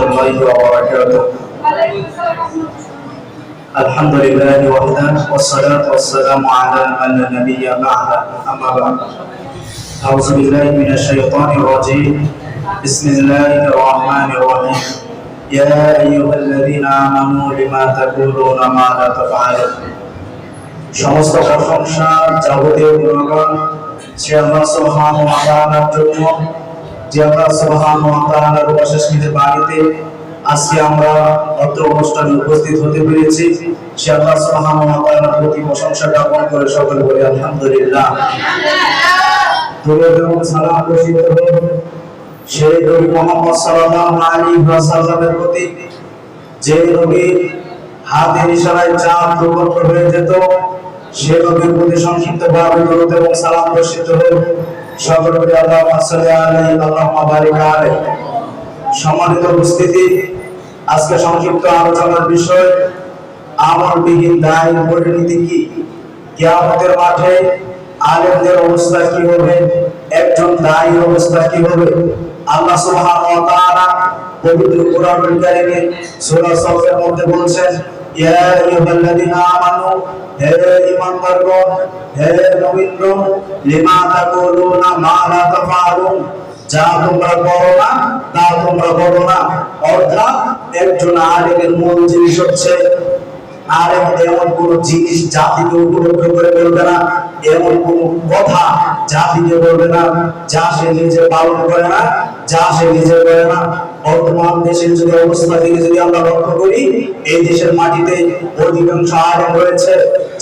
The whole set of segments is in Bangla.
الله وبركاته الحمد لله وحده والصلاة والسلام على من لا نبي بعده أما بعد أعوذ بالله من الشيطان الرجيم بسم الله الرحمن الرحيم يا أيها الذين آمنوا لما تقولون ما لا تفعلون সমস্ত প্রশংসা যাবতীয় গুণগান শ্রী আল্লাহ সুবহানাহু ওয়া তাআলার জন্য যে আল্লাহ সুবহানাহু ওয়া তাআলার অশেষ বাড়িতে আজকে আমরা অত্র অনুষ্ঠানে উপস্থিত হতে পেরেছি। সে আল্লাহ ওয়া তাআলার প্রতি প্রশংসা জ্ঞাপন করে সকলে বলি আলহামদুলিল্লাহ। দরুদ এবং সালাম বর্ষিত হোক সেই নবী মুহাম্মদ সাল্লাল্লাহু আলাইহি ওয়াসাল্লামের প্রতি যে নবীর হাতের ইশারায় চাঁদ দুর্গত হয়ে যেত সে নবীর প্রতি সংক্ষিপ্ত ভাবে দরুদ এবং সালাম বর্ষিত হোক সাল্লি আলাইহি আল্লাহুম্মা বারিক সম্মানিত উপস্থিতি, আজকে সংক্ষিপ্ত আলোচনার বিষয় আমল বিহীন দায় পরিণতি কি? কিয়ামতের মাঠে আলেমদের অবস্থা কি হবে? একজন দায়ীর অবস্থা কি হবে? আল্লাহ সুবহানাহু ওয়া তাআলা পবিত্র কোরআনুল কারীমে সূরা সফের মধ্যে বলছেন ইয়া আইয়ুহাল্লাযীনা আমানু যা তোমরা করো না, তা তোমরা না। অর্থাৎ একজন মূল জিনিস হচ্ছে, আলেম এমন কোন জিনিস জাতিকে উপলব্ধ করে বলবে না। এমন কোন কথা জাতিকে বলবে না, যা সে নিজে পালন করে না, যা সে নিজে করে না। বর্তমান দেশের যদি অবস্থা থেকে যদি আমরা লক্ষ্য করি, এই দেশের মাটিতে অধিকাংশ আলেম রয়েছে,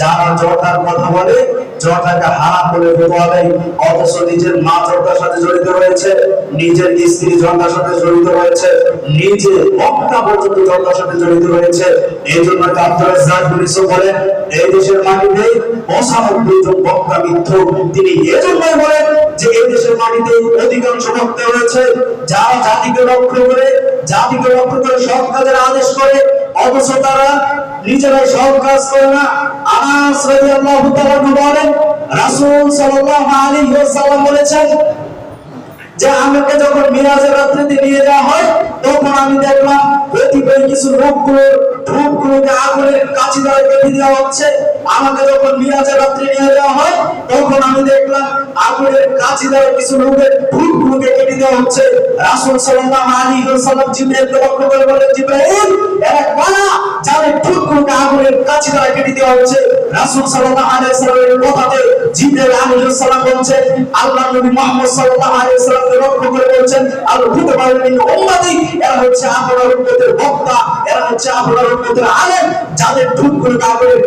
যারা জটার কথা বলে জটাকে হারাম বলে ফতোয়া দেয় অথচ নিজের মা জটার সাথে জড়িত রয়েছে, নিজের স্ত্রী জটার সাথে জড়িত রয়েছে নিজে বক্তা পর্যন্ত জটার সাথে জড়িত রয়েছে। এই জন্য আব্দুল রাজ্জাক পুলিশও বলেন, এই দেশের মাটিতে পঁচানব্বই জন বক্তা মিথ্যুক তিনি এজন্যই বলেন যে, এই দেশের মাটিতে অধিকাংশ বক্তা রয়েছে, যারা জাতিকে লক্ষ্য করে, জাতিকে লক্ষ্য করে সব কাজের আদেশ করে অথচ তারা নিজেরাই সব কাজ করে না। আনাস রাদিয়াল্লাহু তাআলা বলেন, রাসূল সাল্লাল্লাহু আলাইহি ওয়াসাল্লাম বলেছেন যে, আমাকে যখন মিরাজের রাত্রিতে নিয়ে যাওয়া হয়, তখন আমি দেখলাম কতিপয় কিছু লোকগুলো ধূপগুলোকে আগুনের কাছি দ্বারা কেটে দেওয়া হচ্ছে। আমাকে যখন মিরাজের রাত্রে নিয়ে যাওয়া হয়, তখন আগুনের কাছি লোকের ধূপগুলোকে কেটে দেওয়া হচ্ছে। রাসূল সাল্লাল্লাহু আলাইহি ওয়াসাল্লাম জিবরাইলকে লক্ষ্য করে বলেন জিবরাইল এরা কারা যাদের ধূপগুলোকে আগুনের কাছি দ্বারা কেটে দেওয়া হচ্ছে? রাসূল সাল্লাল্লাহু আলাইহি ওয়াসাল্লামের কথাতে জিবরাইল আলাইহিস সালাম বলছেন আল্লাহর নবী মুহাম্মদ সাল্লাল্লাহু আলাইহি ওয়াসাল্লামকে লক্ষ্য করে বলছেন আল খুদে পারেন উম্মতি এরা হচ্ছে আপনার উম্মতের বক্তা, এরা হচ্ছে আপনার উম্মতের আলেম, যাদের ধূপগুলোকে আগুনের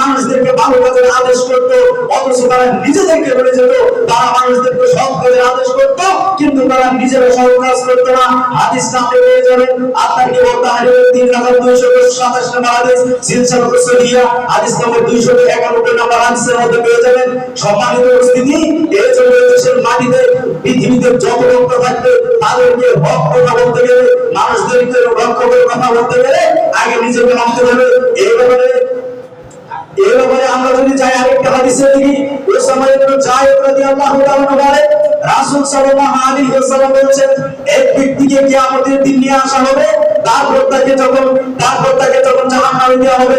মানুষদেরকে ভালো কাজের আদেশ অথচ তারা নিজেদেরকে বলে যেত, তারা মানুষদেরকে সৎ কাজের আদেশ কিন্তু তারা নিজেরা সৎ কাজ না। পেয়ে যাবেন আপনার কি বলতে হারিয়ে তিন হাজার দুইশো সাতাশ নম্বর সম্মানিত উপস্থিতি, এই জন্য দেশের মাটিতে, পৃথিবীতে ব্যাপারে আমরা যদি যাই আরেকটা হাদিসের দিকে ওসামা ইবনে জায়েদ রাদিয়াল্লাহু তাআলা বলেন রাসূল সাল্লাল্লাহু আলাইহি ওয়াসাল্লাম বলেছেন, এক ব্যক্তিকে কিয়ামতের দিন নিয়ে আসা হবে, তারপর তাকে যখন তারপর তাকে যখন জাহান্নামে দেওয়া হবে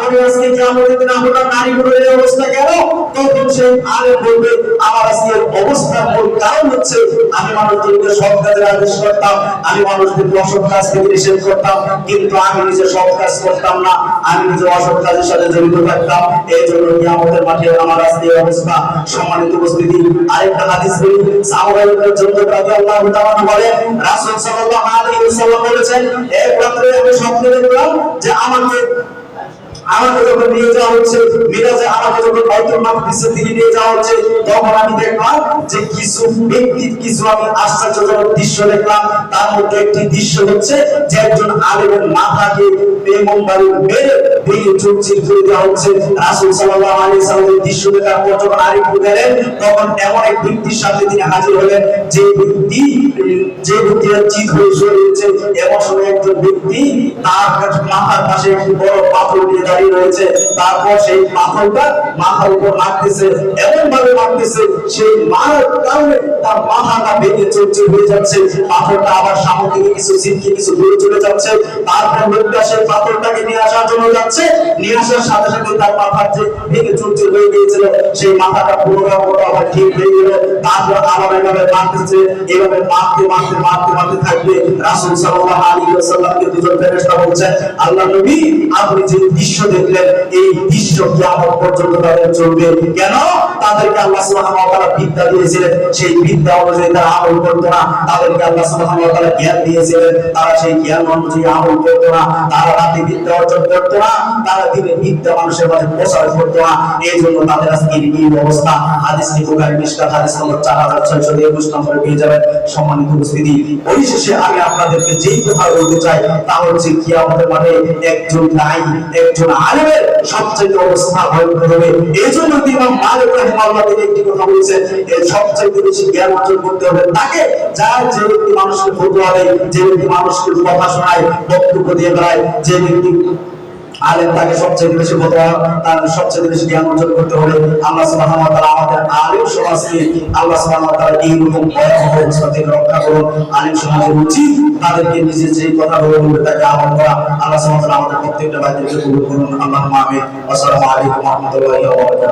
আজকে কি আমাদের দিনে নারীগুলোর এই অবস্থা কেন? তখন সে আলেম বলবে, আমার আজকে অবস্থার মূল কারণ হচ্ছে, আমি মানুষদেরকে সব কাজের আদেশ করতাম, আমি মানুষদেরকে অসৎ কাজ থেকে নিষেধ করতাম, কিন্তু আমি নিজে সব কাজ করতাম না, আমি নিজে অসৎ কাজের সাথে জড়িত থাকতাম। এই জন্য কি আমাদের মাঠে আমার আজকে এই অবস্থা। সম্মানিত উপস্থিতি, আরেকটা হাদিস বলি। সাহাবায়ে জন্য রাদিয়াল্লাহু তাআলা বলেন, রাসূল সাল্লাল্লাহু আলাইহি ওয়াসাল্লাম বলেছেন এক রাত্রে আমি স্বপ্নে দেখলাম যে আমাকে আমাকে যখন নিয়ে যাওয়া হচ্ছে মিরাজে আমাকে যখন বাইতুল মাকদিসের দিকে নিয়ে যাওয়া হচ্ছে, তখন আমি দেখলাম যে কিছু কিছু আমি আশ্চর্যজনক দৃশ্য দেখলাম। তার মধ্যে একটি দৃশ্য হচ্ছে যে একজন আলেমের মাথাকে বেমন মেরে চুরচির করে দেওয়া হচ্ছে। রাসূল সাল্লাল্লাহু আলাইহি সাল্লামের দৃশ্য দেখার পর যখন আরেকটু গেলেন, তখন এমন এক ব্যক্তির সাথে তিনি হাজির হলেন। যে ব্যক্তি, যে ব্যক্তির চিত হয়ে শরীরেছে এমন সময় একজন ব্যক্তি তার মাথার পাশে একটি বড় পাথর নিয়ে দাঁড়িয়ে রয়েছে। তারপর সেই পাথরটা মাথার উপর মারতেছে এমন ভাবে মারতেছে সেই মারার কারণে তার মাথাটা ভেঙে চলছে হয়ে যাচ্ছে। পাথরটা আবার সামনে কিছু ছিটকে কিছু দূরে চলে যাচ্ছে। তারপর লোকটা সেই পাথরটাকে নিয়ে আসার জন্য যাচ্ছে। নিয়ে আসার সাথে সাথে তার মাথার যে ভেঙে চলছে হয়ে গিয়েছিল, সেই মাথাটা পুরোনো মতো আবার ঠিক হয়ে গেল। তারপর আবার এভাবে মারতেছে এভাবে মারতে মারতে মারতে মারতে থাকবে রাসূল সাল্লাল্লাহু আলাইহি ওয়াসাল্লামকে দুজন ফেরেশতা বলছেন, আল্লাহ নবী, আপনি যে দৃশ্য দেখলেন, এই চলবে। কেন? তাদেরকে আল্লাহ বিদ্যা দিয়েছিলেন। সেই বিদ্যা অনুযায়ী তারা আমল না। তাদেরকে আল্লাহ জ্ঞান দিয়েছিলেন। তারা সেই জ্ঞান অনুযায়ী আমল না। তারা রাতে বিদ্যা অর্জন না। তারা দিনে বিদ্যা মানুষের মাঝে না। এই জন্য তাদের আজকে এই অবস্থা। হাদিসটি হাদিস নম্বর 4621 নম্বরে পেয়ে যাবেন সম্মানিত উপস্থিতি। পরিশেষে আমি আপনাদেরকে যেই কথা বলতে চাই, তা হচ্ছে কিয়ামতের একজন দায়ী একজন আলেমের সবচেয়ে অবস্থা ভয়ঙ্কর হবে। এই জন্য ইমাম মালিক রাহিমাহুল্লাহ তিনি একটি কথা বলেছেন যে সবচেয়ে বেশি জ্ঞান অর্জন করতে হবে তাকে। যার যে ব্যক্তি মানুষকে ভোট দেয়, যে ব্যক্তি মানুষকে কথা শোনায়, বক্তব্য দিয়ে বেড়ায়, যে ব্যক্তি আলেম তাকে সবচেয়ে বেশি ফতোয়া তার সবচেয়ে বেশি জ্ঞান অর্জন করতে হবে আল্লাহ তাআলা আমাদের আলেম সমাজকে আল্লাহ তাআলা এই রকম ভয়াবহ থেকে রক্ষা করুন। আলেম সমাজের উচিত তাদেরকে নিজে যে কথাগুলো বলবে তাকে আমল করা। আল্লাহ তাআলা আমাদের প্রত্যেকটা ভাইদেরকে কবুল করুন। আল্লাহু আমিন। আসসালামু আলাইকুম ওয়া রাহমাতুল্লাহি ওয়া.